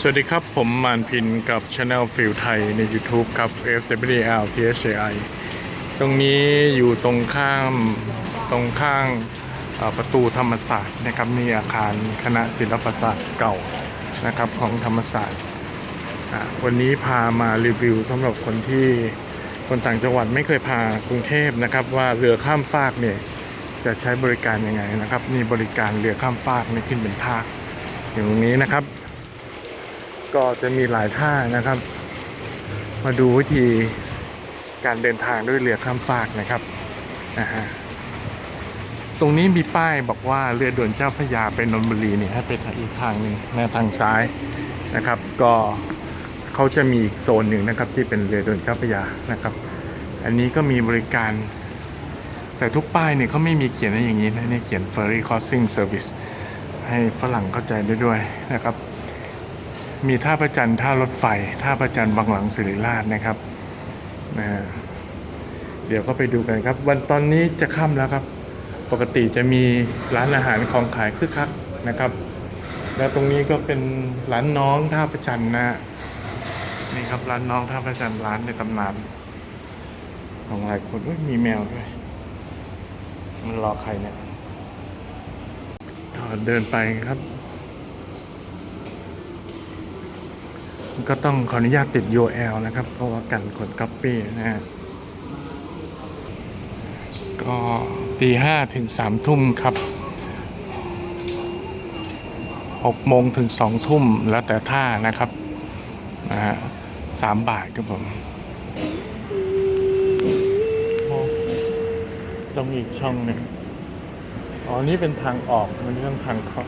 สวัสดีครับ ผมมานพินกับ Channel ฟิลไทยใน YouTube ครับ FWL THI ตรงนี้อยู่ตรงข้ามตรงข้างประตูธรรมศาสตร์นะครับมีอาคารคณะศิลปศาสตร์เก่านะครับของธรรมศาสตร์ วันนี้พามารีวิวสำหรับคนที่คนต่างจังหวัดไม่เคยพากรุงเทพนะครับ ว่าเรือข้ามฟากเนี่ยจะใช้บริการยังไงนะครับ มีบริการเรือข้ามฟากนี่ขึ้นเป็นภาคอย่างนี้นะครับ ก็จะมีหลายท่านะครับ มาดูวิธีการเดินทางด้วยเรือข้ามฟากนะครับนะฮะตรงนี้มีป้ายบอกว่าเรือด่วนเจ้าพระยาไปนนทบุรีเนี่ยให้ไปทางอีกทางหนึ่งนะทางซ้ายนะครับ ก็เขาจะมีอีกโซนหนึ่งนะครับที่เป็นเรือด่วนเจ้าพระยานะครับ อันนี้ก็มีบริการ แต่ทุกป้ายเนี่ยเขาไม่มีเขียนอะไรอย่างนี้นะเนี่ยเขียน ferry crossing service ให้ฝรั่งเข้าใจได้ด้วยนะครับ มีท่าประจันท่ารถไฟ ท่าประจันบางหลังสิริราชนะครับนะเดี๋ยวก็ไปดูกันครับ วันตอนนี้จะค่ำแล้วครับ ปกติจะมีร้านอาหารของขายคึกคักนะครับ แล้วตรงนี้ก็เป็นร้านน้องท่าประจันนะนี่ครับร้านน้องท่าประจันร้านในตำนาน ของหลายคนยมีแมวด้วย มันรอใครเนี่ยเดินไปครับ ก็ต้องขออนุญาตติด URL นะครับ เพราะว่ากันกด Copy นะฮะก็ตีห้าถึงสามทุ่มครับหกโมงถึงสองทุ่มแล้วแต่ท่านะครับนะฮะสามบาทครับผมตรงอีกช่องหนึ่งอ๋อ นี่เป็นทางออก มันเรื่องทางเข้า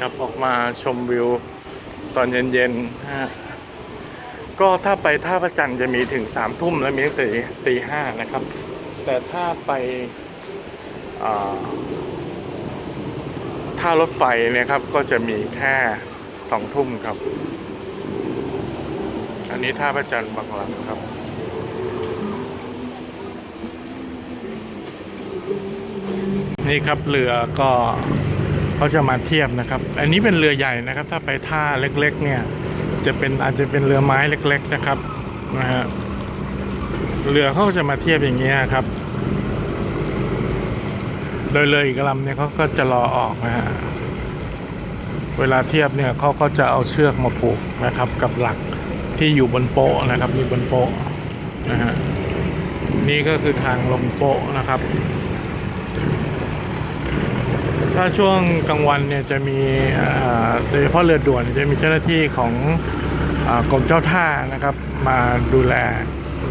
ครับออกมาชมวิวตอนเย็นๆฮะก็ถ้าไปท่าพระจันทร์จะมีถึงสามทุ่มแล้วมีตั้งแต่ตีห้านะครับ แต่ถ้าไปท่ารถไฟเนี่ยครับก็จะมีแค่สองทุ่มครับ อันนี้ท่าพระจันทร์บางหลังครับนี่ครับเรือก็ เขาจะมาเทียบนะครับ อันนี้เป็นเรือใหญ่นะครับ ถ้าไปท่าเล็กๆ เนี่ยจะเป็นอาจจะเป็นเรือไม้เล็ก ๆนะครับนะฮะเรือเขาจะมาเทียบอย่างเงี้ยครับ โดยเลยอีกลำเนี่ยเขาก็จะรอออกนะฮะเวลาเทียบเนี่ยเขาก็จะเอาเชือกมาผูกนะครับ กับหลักที่อยู่บนโป๊ะนะครับมีบนโป๊ะนะฮะนี่ก็คือทางลงโป๊ะนะครับ ถ้าช่วงกลางวันเนี่ยจะมีโดยเฉพาะเรือด่วนจะมีเจ้าหน้าที่ของอกรมเจ้าท่านะครับ มาดูแล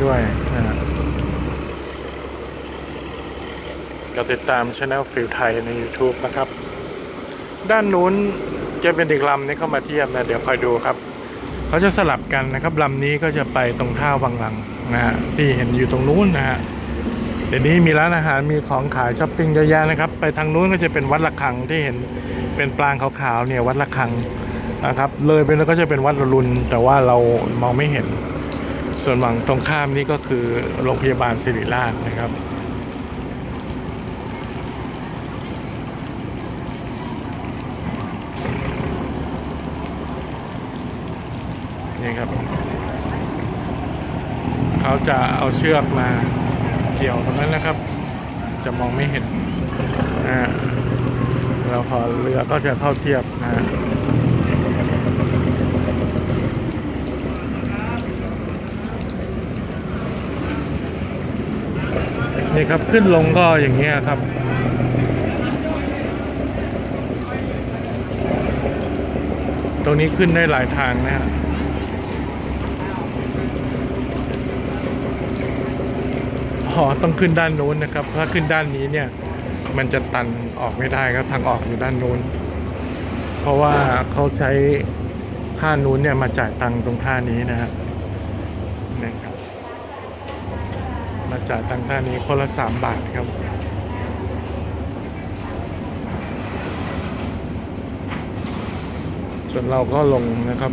ด้วยนะฮะก็ติดตามช anel ฟิลไทยใน YouTube นะครับ ด้านนู้นจะเป็นอีกลำนี้เข้ามาเทียบนะ เดี๋ยวคอยดูครับ เขาจะสลับกันนะครับลำนี้ก็จะไปตรงท่าวังหลังนะฮะที่เห็นอยู่ตรงนู้นนะฮะ เดี๋ยวนี้มีร้านอาหารมีของขายช้อปปิ้งเยอะแยะนะครับ ไปทางนู้นก็จะเป็นวัดระฆังที่เห็นเป็นปรางขาวๆเนี่ยวัดระฆังนะครับ เลยไปแล้วก็จะเป็นวัดรลุนแต่ว่าเรามองไม่เห็น ส่วนฝั่งตรงข้ามนี่ก็คือโรงพยาบาลศิริราชนะครับนี่ครับ เขาจะเอาเชือกมา เกี่ยวตรงนั้นนะครับ จะมองไม่เห็นนะฮะแล้วพอเรือก็จะเข้าเทียบนะฮะนี่ครับขึ้นลงก็อย่างเงี้ยครับตรงนี้ขึ้นได้หลายทางนะฮะอ๋ อต้องขึ้นด้านนู้นนะครับ ถ้าขึ้นด้านนี้เนี่ยมันจะตันออกไม่ได้ครับทางออกอยู่ด้านนู้น เพราะว่าเขาใช้ท่านู้นเนี่ยมาจ่ายตังค์ตรงท่านี้นะฮะนี่ครับ มาจ่ายตังค์ท่านี้คนละสามบาทครับ ส่วนเราก็ลงนะครับ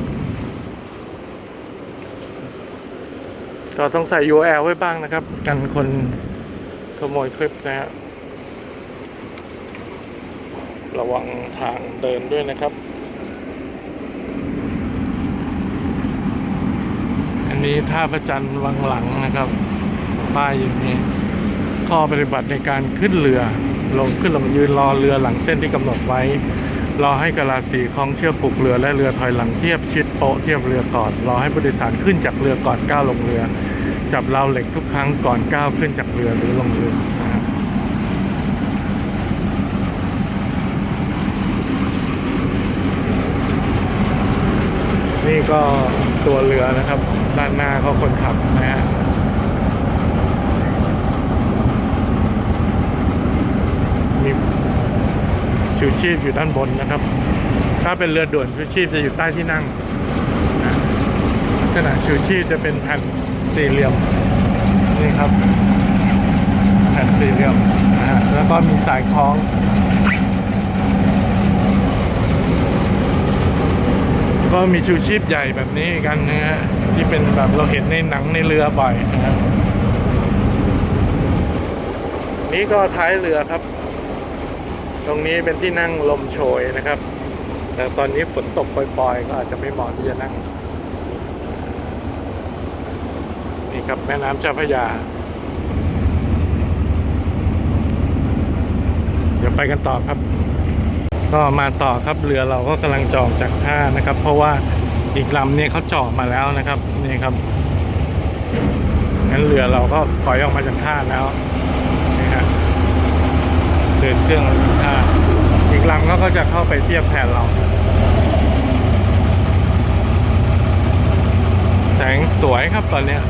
ก็ต้องใส่ URL ไว้บ้างนะครับ กันคนขโมยคลิปนะฮะระวังทางเดินด้วยนะครับ อันนี้ท่าพระจันทร์วังหลังนะครับ ป้ายอย่างนี้ ข้อปฏิบัติในการขึ้นเรือ ลงขึ้นลงยืนรอเรือหลังเส้นที่กำหนดไว้ รอให้กะลาสีคล้องเชือกผูกเรือและเรือถอยหลังเทียบชิดโป๊ะเทียบเรือก่อนรอให้ผู้โดยสารขึ้นจากเรือก่อนก้าวลงเรือ จับราวเหล็กทุกครั้งก่อนก้าวขึ้นจากเรือหรือลงเรือนะครับนี่ก็ตัวเรือนะครับ ด้านหน้าก็คนขับนะฮะ มี ชูชีพอยู่ด้านบนนะครับ ถ้าเป็นเรือด่วนชูชีพจะอยู่ใต้ที่นั่งนะลักษณะชูชีพจะเป็นแผ่นสี่เหลี่ยมนี่ครับแผ่นสี่เหลี่ยมนะฮะแล้วก็มีสายคล้องก็มีชูชีพใหญ่แบบนี้กันนะฮะที่เป็นแบบเราเห็นในหนังในเรือบ่อยนะครับนี่ก็ท้ายเรือครับ ตรงนี้เป็นที่นั่งลมโชยนะครับ แต่ตอนนี้ฝนตกปล่อยๆ ก็อาจจะไม่เหมาะที่จะนั่ง นี่ครับแม่น้ำเจ้าพระยา เดี๋ยวไปกันต่อครับ ก็มาต่อครับเรือเราก็กำลังจอดจากท่านะครับ เพราะว่าอีกลำเนี่ยเขาจอดมาแล้วนะครับนี่ครับงั้นเรือเราก็ถอยออกมาจากท่าแล้ว เดินเครื่องแล้วท่าอีกลำเขาก็จะเข้าไปเทียบแทนเราแสงสวยครับตอนเนี้ย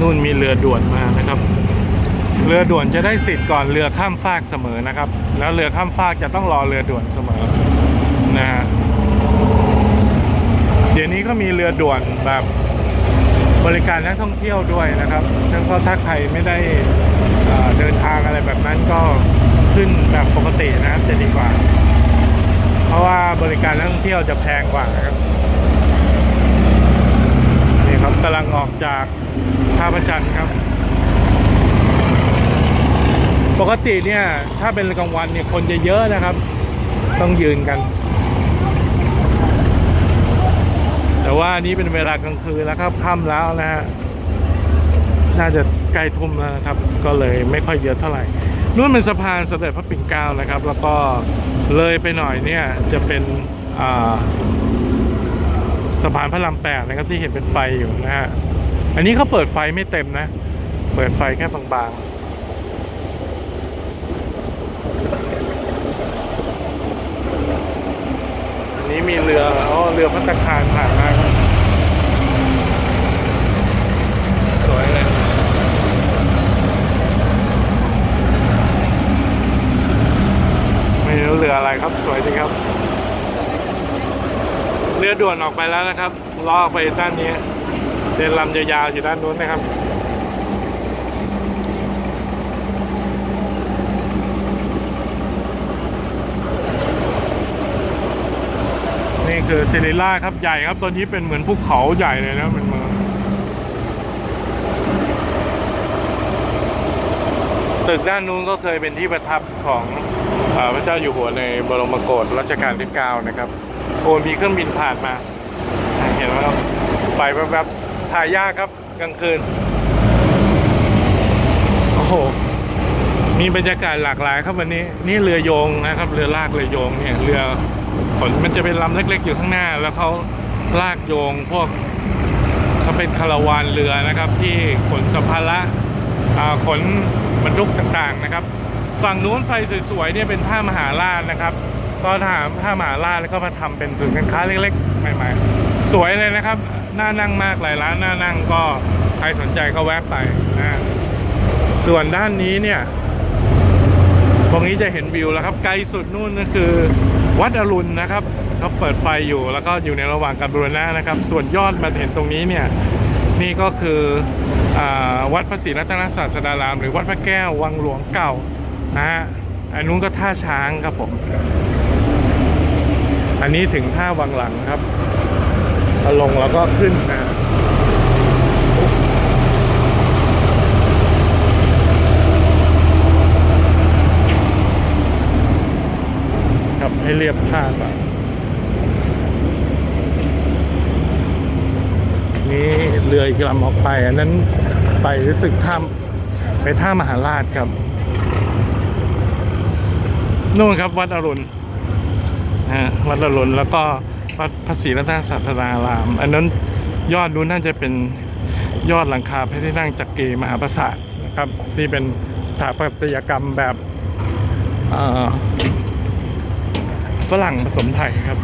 นู่นมีเรือด่วนมานะครับ เรือด่วนจะได้สิทธิ์ก่อนเรือข้ามฟากเสมอนะครับ แล้วเรือข้ามฟากจะต้องรอเรือด่วนเสมอนะฮะเดี๋ยวนี้ก็มีเรือด่วนแบบบริการนักท่องเที่ยวด้วยนะครับแล้วก็ถ้าใครไม่ได้เดินทางอะไรแบบนั้นก็ขึ้นแบบปกตินะครับจะดีกว่า เพราะว่าบริการนักท่องเที่ยวจะแพงกว่านะครับนี่ครับกำลังออกจากท่าพระจันครับ ปกติเนี่ย ถ้าเป็นกลางวันเนี่ยคนจะเยอะนะครับ ต้องยืนกัน แต่ว่านี้เป็นเวลากลางคืนแล้วครับค่ำแล้วนะฮะน่าจะใกล้ทุ่มแล้วนะครับ ก็เลยไม่ค่อยเยอะเท่าไหร่นู่นเป็นสะพานสมเด็จพระปิ่นเกล้านะครับ แล้วก็เลยไปหน่อยเนี่ยจะเป็นสะพานพระรามแปดนะครับที่เห็นเป็นไฟอยู่นะฮะอันนี้เขาเปิดไฟไม่เต็มนะ เปิดไฟแค่บางๆ นี้มีเรืออ๋อเรือพัตคารผ่านมาสวยเลยไม่รู้เรืออะไรครับสวยจริงครับ เรือด่วนออกไปแล้วนะครับล้อกไปด้านนี้เดินลำยาวๆอยู่ด้านนู้นนะครับ นี่คือซิลิล่าครับใหญ่ครับตัวนี้เป็นเหมือนภูเขาใหญ่เลยนะเป็นเมืองตึกด้านนู้นก็เคยเป็นที่ประทับของออพระเจ้าอยู่หัวในบรมโกศรัชกาลที่ 9 นะครับ โอ้มีเครื่องบินผ่านมา เห็นไหมครับไฟแวบๆถ่ายยากครับกลางคืน โอ้โห มีบรรยากาศหลากหลายครับวันนี้ นี่เรือโยงนะครับ เรือลากเรือโยงเนี่ยเรือ ขนมันจะเป็นลำเล็ก ๆ อยู่ข้างหน้า แล้วเขาลากโยงพวกเขาเป็นคาราวานเรือนะครับ ที่ขนสัมภาระาขนบรรทุกต่างๆนะครับ ฝั่งนู้นไฟสวยๆเนี่ยเป็นท่ามหาราชนะครับก็ถามท่ามหาราชแล้วก็มาทำเป็นศูนย์การค้าเล็กๆใหม่ๆ สวยเลยนะครับน่านั่งมากหลายร้านน่านั่งก็ใครสนใจก็แวะไปนะส่วนด้านนี้เนี่ยตรงนี้จะเห็นวิวแล้วครับไกลสุดนู่นก็คือ วัดอรุณนะครับเขาเปิดไฟอยู่แล้วก็อยู่ในระหว่างการบูรณะนะครับ ส่วนยอดมาเห็นตรงนี้เนี่ยนี่ก็คืออวัดพระศรีรัตนศาสดาราม หรือวัดพระแก้ววังหลวงเก่านะฮะอันนู้นก็ท่าช้างครับผมอันนี้ถึงท่าวังหลังครับลงแล้วก็ขึ้นนะ ครับให้ เรียบท่าก่อนนี่เรืออีกลำออกไป อันนั้นไปรู้สึกท่าไปท่ามหาราชครับนู่นครับวัดอรุณนะฮะวัดอรุณแล้วก็วัดพระศรีรัตนศาสดาราม อันนั้นยอดนู้นน่าจะเป็นยอดหลังคาพระที่นั่งจักรีมหาปราสาทนะครับ ที่เป็นสถาปัตยกรรมแบบอ่อ ฝรั่งผสมไทยครับ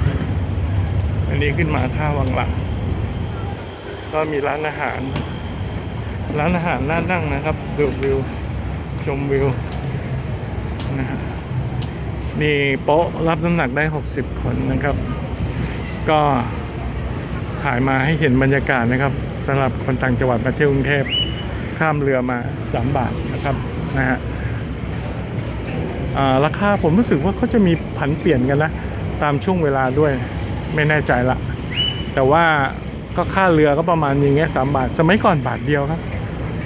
อันนี้ขึ้นมาท่าวังหลัง ก็มีร้านอาหาร ร้านอาหารน่านั่งนะครับดูวิวชมวิวนะฮะนี่โป๊ะรับน้ำหนักได้ 60 คนนะครับ ก็ถ่ายมาให้เห็นบรรยากาศนะครับสำหรับคนต่างจังหวัดมาเที่ยวกรุงเทพข้ามเรือมา 3 บาทนะครับนะฮะ ราคาผมรู้สึกว่าเขาจะมีผันเปลี่ยนกันนะ ตามช่วงเวลาด้วยไม่แน่ใจละ แต่ว่าก็ค่าเรือก็ประมาณอย่างเงี้ยสามบาท สมัยก่อนบาทเดียวครับ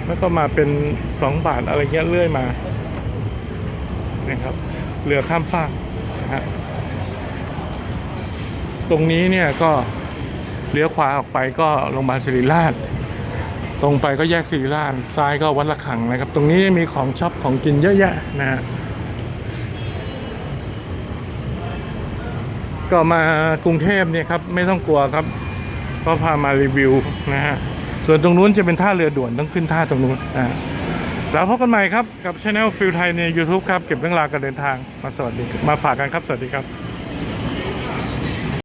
แล้วก็มาเป็น 2 บาทอะไรเงี้ยเรื่อยมานะครับเรือข้ามฟากนะฮะตรงนี้เนี่ยก็เลี้ยวขวาออกไปก็โรงพยาบาลศิริราช ตรงไปก็แยกศิริราชซ้ายก็วัดละขังนะครับ ตรงนี้มีของช็อปของกินเยอะแยะนะฮะ ก็มากรุงเทพเนี่ยครับไม่ต้องกลัวครับก็พามารีวิวนะฮะส่วนตรงนู้นจะเป็นท่าเรือด่วนต้องขึ้นท่าตรงนู้นอ่าแล้วพบกันใหม่ครับกับช anel ฟิลไทยใน YouTube ครับ เก็บเรื่องราวการเดินทางมาสวัสดีมาฝากกันครับ สวัสดีครับ